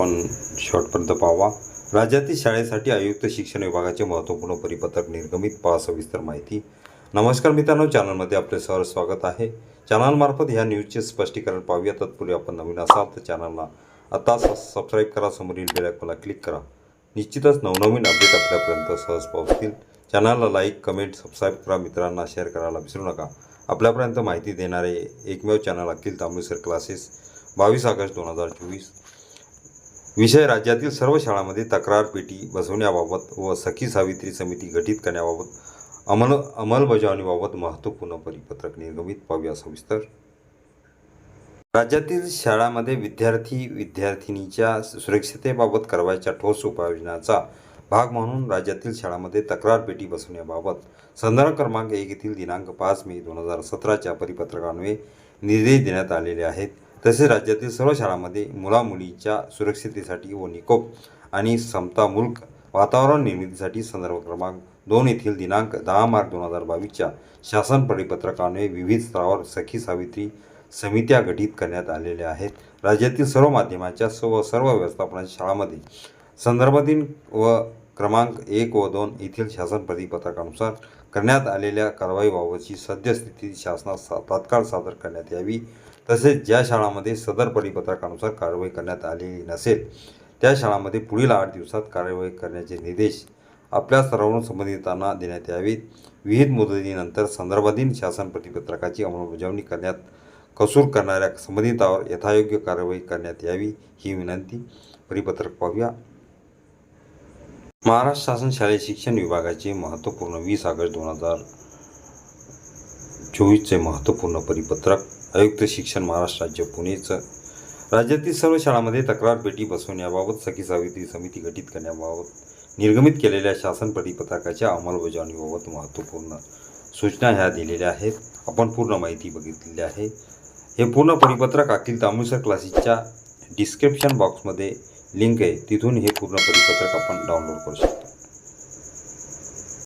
आपण शॉर्टपर्यंत पाहावा राज्यातील शाळेसाठी आयुक्त शिक्षण विभागाचे महत्त्वपूर्ण परिपत्रक निर्गमित पहा सविस्तर माहिती. नमस्कार मित्रांनो चॅनलमध्ये आपले सहर स्वागत आहे. चॅनलमार्फत ह्या न्यूजचे स्पष्टीकरण पाहूया. तत्पूर्वी आपण नवीन असाल तर चॅनलला आता सबस्क्राईब करा समोरील बेल क्लिक करा. निश्चितच नवनवीन अपडेट आपल्यापर्यंत सहज पोहोचतील. चॅनलला लाईक कमेंट सबस्क्राईब करा. मित्रांना शेअर करायला विसरू नका. आपल्यापर्यंत माहिती देणारे एकमेव चॅनल अखिल तांबळीसर क्लासेस बावीस ऑगस्ट दोन हजार चोवीस. विषय राज्यातील सर्व शाळांमध्ये तक्रार पेटी बसवण्याबाबत व सखी सावित्री समिती गठीत करण्याबाबत अमल अंमलबजावणीबाबत महत्त्वपूर्ण परिपत्रक निर्गमित पाहूया सविस्तर. राज्यातील शाळांमध्ये विद्यार्थी विद्यार्थिनीच्या सुरक्षतेबाबत करवायच्या ठोस उपाययोजनाचा भाग म्हणून राज्यातील शाळांमध्ये तक्रार पेटी बसवण्याबाबत संदर्भ क्रमांक एक येथील दिनांक पाच मे दोन हजार सतराच्या परिपत्रकान्वये निर्देश देण्यात आलेले आहेत. तसेच राज्यातील सर्व शाळांमध्ये मुलामुलींच्या सुरक्षितेसाठी व निकोप आणि समतामुल्क वातावरण निर्मितीसाठी संदर्भ क्रमांक दोन येथील दिनांक दहा मार्च दोन हजार बावीसच्या शासन परिपत्रकाने विविध स्तरावर सखी सावित्री समित्या गठीत करण्यात आलेल्या आहेत. राज्यातील सर्व माध्यमाच्या सर्व सर्व व्यवस्थापनाच्या शाळांमध्ये संदर्भ दिन व क्रमांक एक व दोन येथील शासन परिपत्रकानुसार करण्यात आलेल्या कारवाईबाबतची सद्यस्थिती शासनास सा- तात्काळ सादर करण्यात यावी. तसेच ज्या शाळांमध्ये सदर परिपत्रकानुसार कारवाई करण्यात आलेली नसेल त्या शाळांमध्ये पुढील आठ दिवसात कार्यवाही करण्याचे निर्देश आपल्या स्तरावरून संबंधितांना देण्यात यावेत. विहित मुदतीनंतर संदर्भाधीन शासन परिपत्रकाची अंमलबजावणी करण्यात कसूर करणाऱ्या संबंधितावर यथायोग्य कारवाई करण्यात यावी ही विनंती. परिपत्रक पाहूया. महाराष्ट्र शासन शालेय शिक्षण विभागाचे महत्त्वपूर्ण वीस ऑगस्ट दोन हजार चोवीसचे महत्त्वपूर्ण परिपत्रक आयुक्त शिक्षण महाराष्ट्र राज्य पुणेचं. राज्यातील सर्व शाळांमध्ये तक्रार पेटी बसवण्याबाबत सखी सावित्री समिती गठीत करण्याबाबत निर्गमित केलेल्या शासन परिपत्रकाच्या अंमलबजावणीबाबत महत्त्वपूर्ण सूचना ह्या दिलेल्या आहेत. आपण पूर्ण माहिती बघितलेली आहे. हे पूर्ण परिपत्रक अखिल तामुसर क्लासेसच्या डिस्क्रिप्शन बॉक्समध्ये लिंक आहे. तिथून हे पूर्ण परिपत्रक आपण डाउनलोड करू शकतो.